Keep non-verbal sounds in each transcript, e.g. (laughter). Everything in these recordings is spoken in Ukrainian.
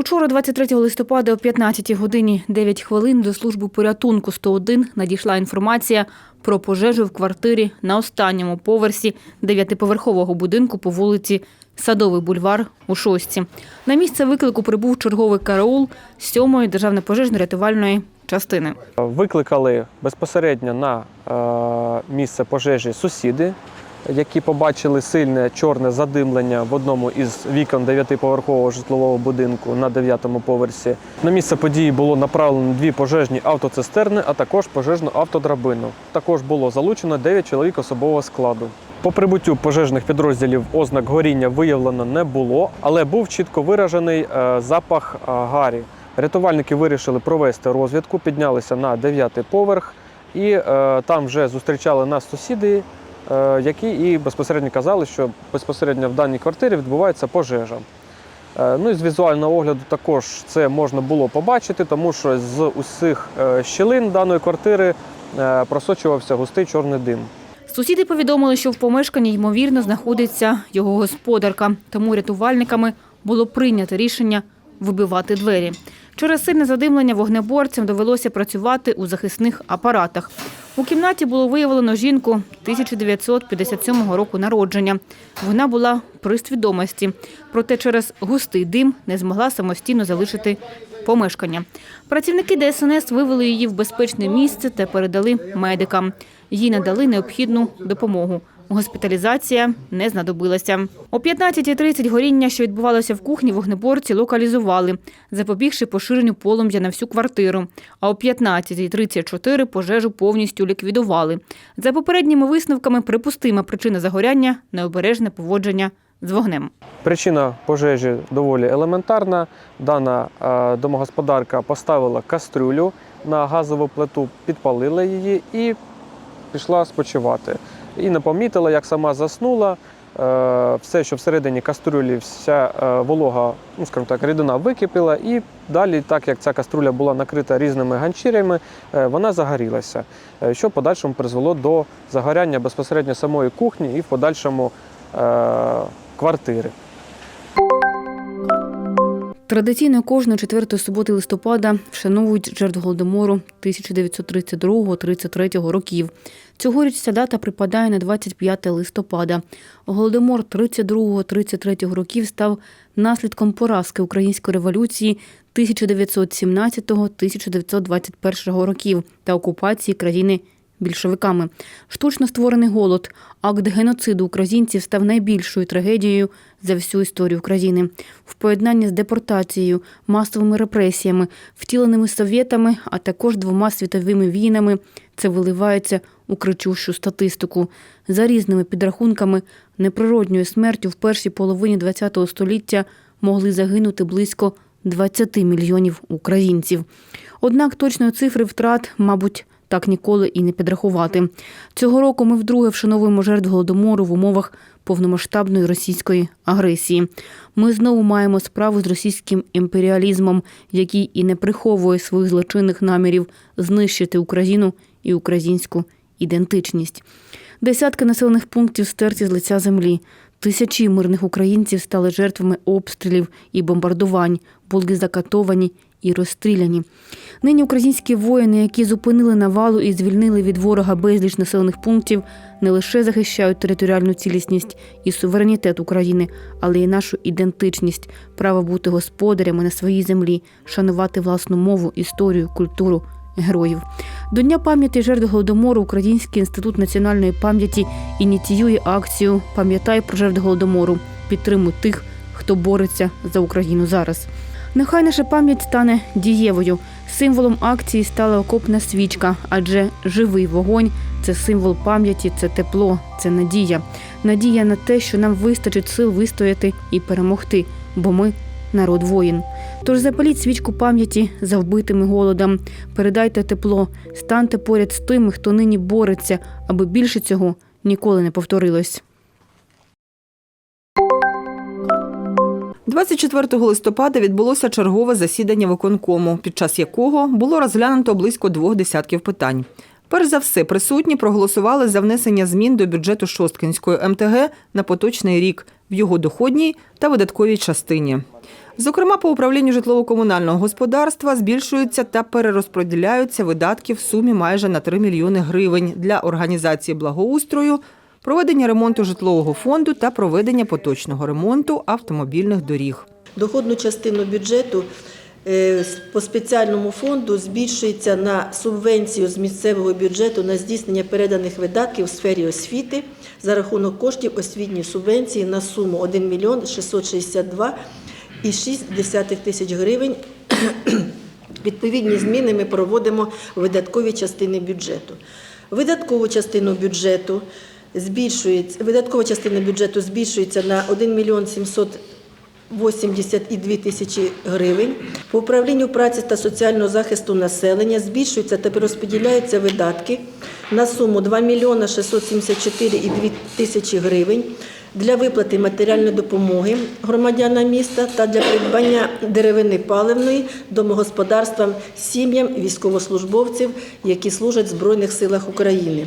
Учора, 23 листопада, о 15 годині 9 хвилин до служби порятунку 101 надійшла інформація про пожежу в квартирі на останньому поверсі дев'ятиповерхового будинку по вулиці Садовий бульвар у Шостці. На місце виклику прибув черговий караул 7-ї державної пожежно-рятувальної частини. Викликали безпосередньо на е, місце пожежі сусіди, які побачили сильне чорне задимлення в одному із вікон дев'ятиповерхового житлового будинку на дев'ятому поверсі. На місце події було направлено дві пожежні автоцистерни, а також пожежну автодрабину. Також було залучено 9 чоловік особового складу. По прибуттю пожежних підрозділів ознак горіння виявлено не було, але був чітко виражений е, запах е, гарі. Рятувальники вирішили провести розвідку, піднялися на дев'ятий поверх, і е, там вже зустрічали нас сусіди, які і безпосередньо казали, що безпосередньо в даній квартирі відбувається пожежа. Е, ну і з візуального огляду також це можна було побачити, тому що з усіх е, щілин даної квартири е, просочувався густий чорний дим. Сусіди повідомили, що в помешканні ймовірно знаходиться його господарка, тому рятувальниками було прийнято рішення вибивати двері. Через сильне задимлення вогнеборцям довелося працювати у захисних апаратах. У кімнаті було виявлено жінку 1957 року народження. Вона була при свідомості, проте через густий дим не змогла самостійно залишити помешкання. Працівники ДСНС вивели її в безпечне місце та передали медикам. Їй надали необхідну допомогу. Госпіталізація не знадобилася. О 15.30 горіння, що відбувалося в кухні, вогнеборці локалізували, запобігши поширенню полум'я на всю квартиру. А о 15.34 пожежу повністю ліквідували. За попередніми висновками, припустима причина загоряння – необережне поводження з вогнем. Причина пожежі доволі елементарна. Дана е, домогосподарка поставила кастрюлю на газову плиту, підпалила її і пішла спочивати. І не помітила, як сама заснула. Е, Все, що всередині каструлі, вся е, волога, ну скажімо так, рідина википіла, і далі, так як ця каструля була накрита різними ганчірями, е, вона загорілася, що в подальшому призвело до загоряння безпосередньо самої кухні і в подальшому квартири. Традиційно кожної четвертої суботи листопада вшановують жертв голодомору 1932-33 років. Цьогоріч ця дата припадає на 25 листопада. Голодомор 32-33 років став наслідком поразки української революції 1917-1921 років та окупації країни більшовиками. Штучно створений голод, акт геноциду українців став найбільшою трагедією за всю історію країни. В поєднанні з депортацією, масовими репресіями, втіленими совєтами, а також двома світовими війнами, це виливається у кричущу статистику. За різними підрахунками, неприродньою смертю в першій половині ХХ століття могли загинути близько 20 мільйонів українців. Однак точної цифри втрат, мабуть, так ніколи і не підрахувати. Цього року ми вдруге вшановуємо жертв голодомору в умовах повномасштабної російської агресії. Ми знову маємо справу з російським імперіалізмом, який і не приховує своїх злочинних намірів знищити Україну і українську ідентичність. Десятки населених пунктів стерті з лиця землі. Тисячі мирних українців стали жертвами обстрілів і бомбардувань, були закатовані і розстріляні. Нині українські воїни, які зупинили навалу і звільнили від ворога безліч населених пунктів, не лише захищають територіальну цілісність і суверенітет України, але й нашу ідентичність, право бути господарями на своїй землі, шанувати власну мову, історію, культуру. Героїв до Дня пам'яті жертв голодомору Український інститут національної пам'яті ініціює акцію Пам'ятай про жертв голодомору. Підтримуй тих, хто бореться за Україну зараз. Нехай наша пам'ять стане дієвою. Символом акції стала окопна свічка, адже живий вогонь це символ пам'яті, це тепло, це надія. Надія на те, що нам вистачить сил вистояти і перемогти, бо ми народ воїн. Тож запаліть свічку пам'яті за вбитими голодом, передайте тепло, станьте поряд з тими, хто нині бореться, аби більше цього ніколи не повторилось. 24 листопада відбулося чергове засідання виконкому, під час якого було розглянуто близько двох десятків питань. Перш за все, присутні проголосували за внесення змін до бюджету Шосткинської МТГ на поточний рік в його доходній та видатковій частині. Зокрема, по управлінню житлово-комунального господарства збільшуються та перерозподіляються видатки в сумі майже на 3 мільйони гривень для організації благоустрою, проведення ремонту житлового фонду та проведення поточного ремонту автомобільних доріг. Доходну частину бюджету е, по спеціальному фонду збільшується на субвенцію з місцевого бюджету на здійснення переданих видатків у сфері освіти за рахунок коштів освітньої субвенції на суму 1 мільйон 662 і 6 тисяч гривень. (clears throat) Відповідні зміни ми проводимо в видаткові частини бюджету. Видаткову частину бюджету збільшується, видаткова частина бюджету збільшується на 1 мільйон 700 82 тисячі гривень. По управлінню праці та соціального захисту населення збільшуються та перерозподіляються видатки на суму 2 мільйона 674,2 тисячі гривень для виплати матеріальної допомоги громадянам міста та для придбання деревини паливної домогосподарствам, сім'ям військовослужбовців, які служать в Збройних силах України.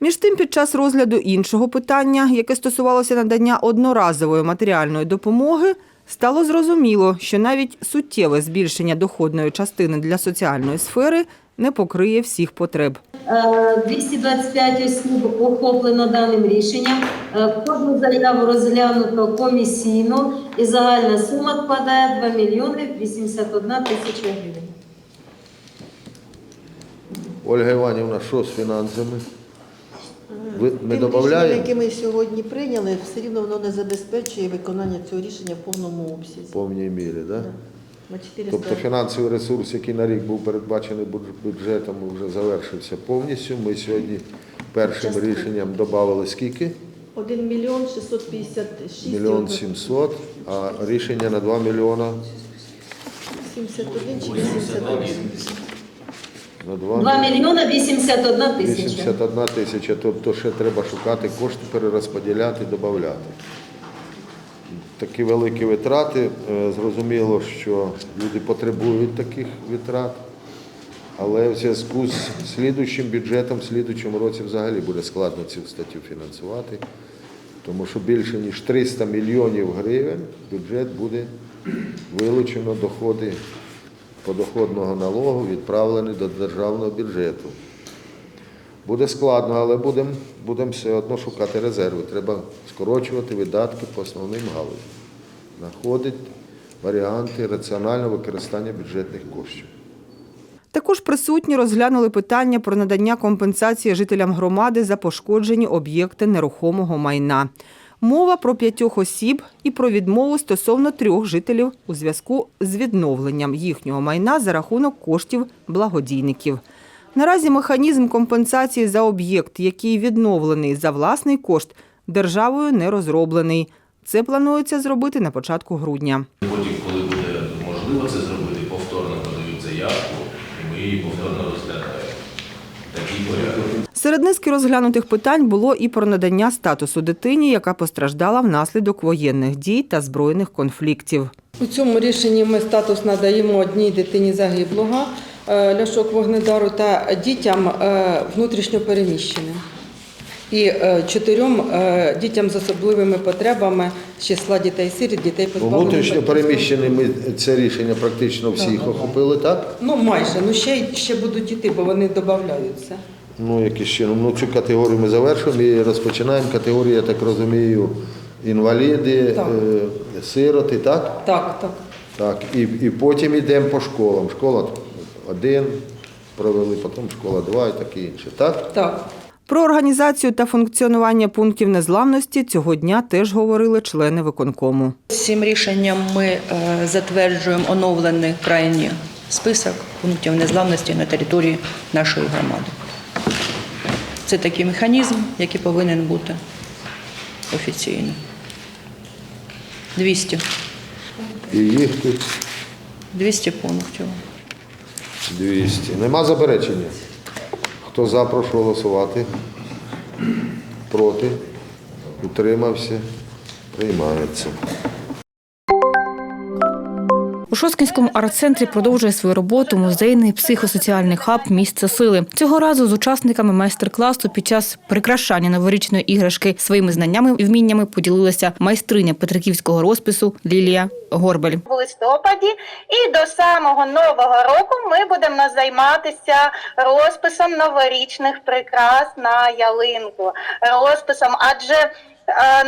Між тим, під час розгляду іншого питання, яке стосувалося надання одноразової матеріальної допомоги, стало зрозуміло, що навіть суттєве збільшення доходної частини для соціальної сфери не покриє всіх потреб. Е, 225 осіб охоплено даним рішенням. Е, Кожну заяву розглянуто комісійно і загальна сума складає 2 мільйони 81 тисяча гривень. Ольга Іванівна, що з фінансами? Ви Тим ми рішенням, додаємо? яке ми сьогодні прийняли, все рівно воно не забезпечує виконання цього рішення в повному обсязі. В повній мірі, да? На 400 Тобто фінансовий ресурс, який на рік був передбачений бюджетом, вже завершився повністю. Ми сьогодні першим Частково. рішенням додали скільки? 1 мільйон 656 Мільйон сімсот, а рішення на 2 мільйона 71 чи 81. На 2 2 мільйона 81 тисяча. 81 тисяча. Тобто ще треба шукати кошти, перерозподіляти, додати. Такі великі витрати. Е, Зрозуміло, що люди потребують таких витрат, але в зв'язку з слідуючим бюджетом, в слідуючому році взагалі буде складно цю статтю фінансувати, тому що більше ніж 300 мільйонів гривень бюджет буде вилучено доходи подоходного налогу, відправлені до державного бюджету. Буде складно, але будемо будем все одно шукати резерви. Треба скорочувати видатки по основним галузям. Знаходити варіанти раціонального використання бюджетних коштів. Також присутні розглянули питання про надання компенсації жителям громади за пошкоджені об'єкти нерухомого майна. Мова про п'ятьох осіб і про відмову стосовно трьох жителів у зв'язку з відновленням їхнього майна за рахунок коштів благодійників. Наразі механізм компенсації за об'єкт, який відновлений за власний кошт, державою не розроблений. Це планується зробити на початку грудня. Потім, коли буде можливо це зробити, повторно подають заявку, і ми її повторно розглядаємо. Такий порядок. Серед низки розглянутих питань було і про надання статусу дитині, яка постраждала внаслідок воєнних дій та збройних конфліктів. У цьому рішенні ми статус надаємо одній дитині загиблого е, Ляшок Вогнедару та дітям е, внутрішньо переміщеним. І е, чотирьом дітям з особливими потребами з числа дітей сиріт, дітей позбавлених внутрішньо батьківського. переміщені ми це рішення практично всіх охопили, так? Ну майже, ну ще, й- ще будуть іти, бо вони додаються. Ну, якось чином. Ну, цю категорію ми завершуємо і розпочинаємо категорію, я так розумію, інваліди, Так. е, сироти, так? Так, так. Так, і, і потім йдемо по школам. Школа один провели, потім школа два і таке інше. Так? Так. Про організацію та функціонування пунктів незламності цього дня теж говорили члени виконкому. Цим рішенням ми е, затверджуємо оновлений крайній список пунктів незламності на території нашої громади. Це такий механізм, який повинен бути офіційно. 200. І їх тут 200 пунктів. 200. Нема заперечення. Хто за, прошу голосувати. Проти. Утримався. Приймається. У Шосткинському арт-центрі продовжує свою роботу музейний психосоціальний хаб Місце сили. Цього разу з учасниками майстер-класу під час прикрашання новорічної іграшки своїми знаннями і вміннями поділилася майстриня петриківського розпису Лілія Горбель. в листопаді, і до самого нового року ми будемо займатися розписом новорічних прикрас на ялинку. Розписом, адже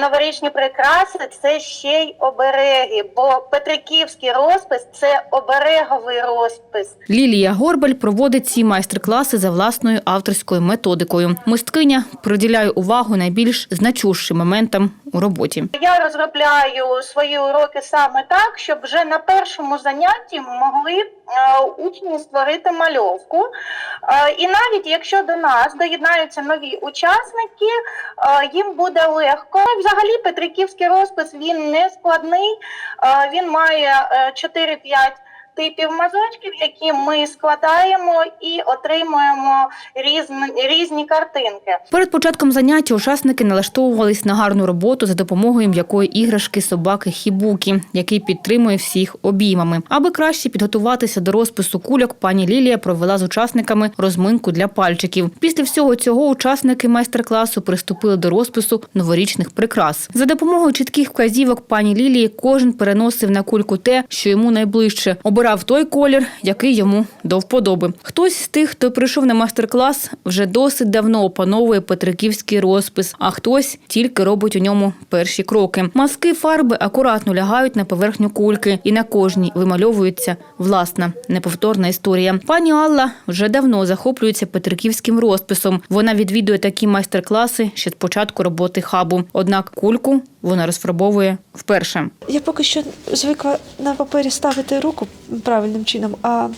новорічні прикраси це ще й обереги, бо Петриківський розпис це обереговий розпис. Лілія Горбель проводить ці майстер-класи за власною авторською методикою. Мисткиня приділяє увагу найбільш значущим моментам у роботі. Я розробляю свої уроки саме так, щоб вже на першому занятті могли е, учні створити мальовку. Е, і навіть якщо до нас доєднаються нові учасники, е, їм буде легко. Взагалі, Петриківський розпис він не складний. Він має е, 4-5 типів мазочків, які ми складаємо і отримуємо різні, різні картинки. Перед початком заняття учасники налаштовувались на гарну роботу за допомогою м'якої іграшки собаки Хібукі, який підтримує всіх обіймами. Аби краще підготуватися до розпису кульок, пані Лілія провела з учасниками розминку для пальчиків. Після всього цього учасники майстер-класу приступили до розпису новорічних прикрас. За допомогою чітких вказівок пані Лілії кожен переносив на кульку те, що йому найближче. Обирав той колір, який йому до вподоби. Хтось з тих, хто прийшов на майстер-клас, вже досить давно опановує петриківський розпис, а хтось тільки робить у ньому перші кроки. Маски фарби акуратно лягають на поверхню кульки, і на кожній вимальовується власна неповторна історія. Пані Алла вже давно захоплюється петриківським розписом. Вона відвідує такі майстер-класи ще з початку роботи хабу. Однак кульку вона розфарбовує вперше. Я поки що звикла на папері ставити руку правильним чином, а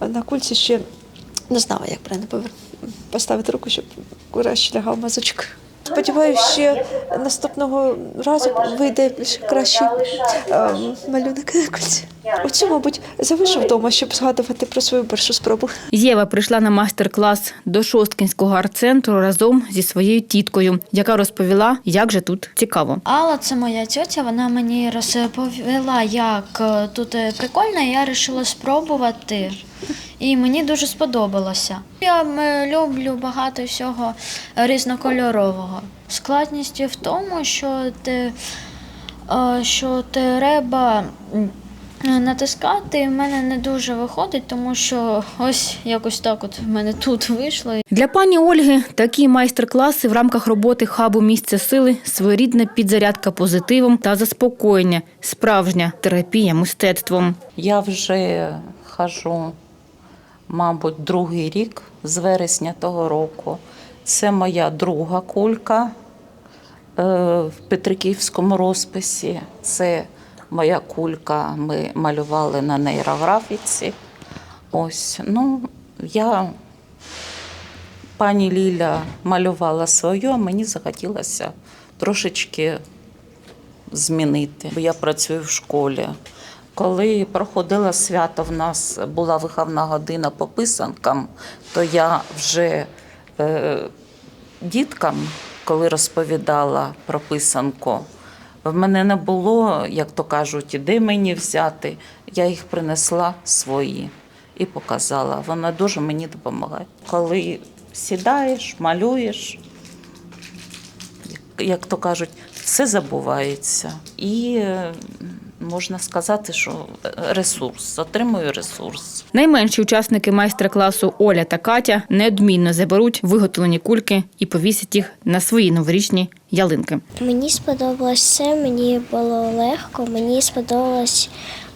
на кульці ще не знала, як правильно поставити руку, щоб краще лягав мазочок. Сподіваюся, ще наступного разу вийде більш кращий е, малюнок на кульці. Оцю, мабуть, залишу вдома, щоб згадувати про свою першу спробу. Єва прийшла на майстер-клас до Шосткинського арт-центру разом зі своєю тіткою, яка розповіла, як же тут цікаво. Алла, це моя тьотя, вона мені розповіла, як е, тут е, прикольно, і я вирішила спробувати. І мені дуже сподобалося. Я люблю багато всього різнокольорового. Складність в тому, що ти, е, що треба натискати, і в мене не дуже виходить, тому що ось якось так от в мене тут вийшло. Для пані Ольги такі майстер-класи в рамках роботи хабу місце сили своєрідна підзарядка позитивом та заспокоєння, справжня терапія мистецтвом. Я вже хожу, мабуть, другий рік з вересня того року. Це моя друга кулька е, в Петриківському розписі. Це моя кулька, ми малювали на нейрографіці. Ось, ну, я, пані Ліля малювала свою, а мені захотілося трошечки змінити, бо я працюю в школі. Коли проходило свято, в нас була виховна година по писанкам, то я вже е, діткам, коли розповідала про писанку, в мене не було, як то кажуть, де мені взяти. Я їх принесла свої і показала. Вона дуже мені допомагає. Коли сідаєш, малюєш, як то кажуть, все забувається. І е, можна сказати, що ресурс, отримую ресурс. Найменші учасники майстер-класу Оля та Катя неодмінно заберуть виготовлені кульки і повісять їх на свої новорічні ялинки. Мені сподобалось все, мені було легко, мені сподобалось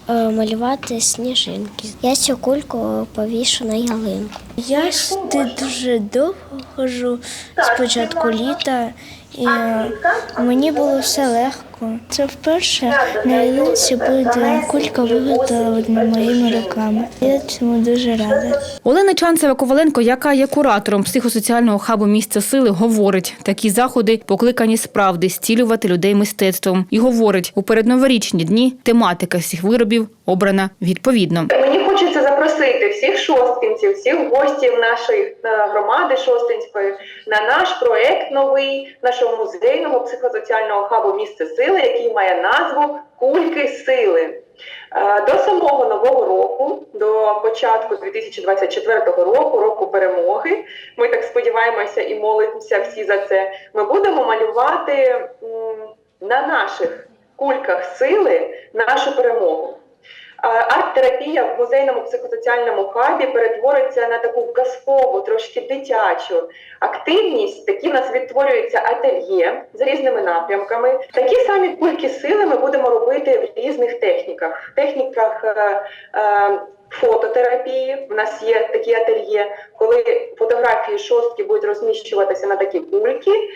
е, малювати сніжинки. Я цю кульку повішу на ялинку. Я сюди дуже довго ходжу з початку літа, і е, мені було все легко. Це вперше на ялинці буде кулька виготовлена моїми руками. Я цьому дуже рада. Олена Чанцева-Коваленко, яка є куратором психосоціального хабу місця сили, говорить, такі заходи покликані справді зцілювати людей мистецтвом. І говорить, у передноворічні дні тематика всіх виробів обрана відповідно. Мені хочеться запросити всіх шосткинців, всіх гостів нашої е, громади шостинської на наш проект новий нашого музейного психосоціального хабу місце сили, який має назву Кульки сили. Е, До самого нового року, до початку 2024 року, року перемоги, ми так сподіваємося і молимося всі за це. Ми будемо малювати на наших кульках сили нашу перемогу. Арт-терапія в музейному психосоціальному хабі перетвориться на таку казкову, трошки дитячу активність. Такі в нас відтворюються ательє з різними напрямками. Такі самі кульки сили ми будемо робити в різних техніках. Техніках е, е, фототерапії. У нас є такі ательє, коли фотографії шостки будуть розміщуватися на такі кульки.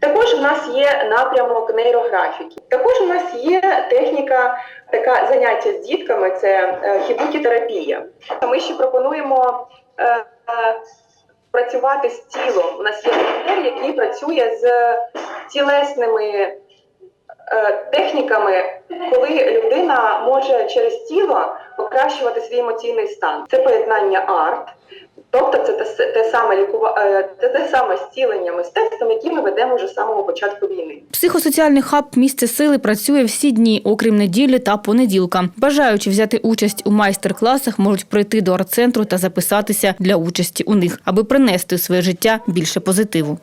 Також у нас є напрямок нейрографіки. Також у нас є техніка, така заняття з дітками, це е, хібукі-терапія. Ми ще пропонуємо е, працювати з тілом. У нас є тренер, який працює з тілесними е, техніками, коли людина може через тіло покращувати свій емоційний стан. Це поєднання арт, тобто це те, те саме лікува... е, це те саме зцілення мистецтвом, яке ми ведемо вже з самого початку війни. Психосоціальний хаб місце сили працює всі дні, окрім неділі та понеділка. Бажаючи взяти участь у майстер-класах, можуть прийти до арт-центру та записатися для участі у них, аби принести своє життя більше позитиву.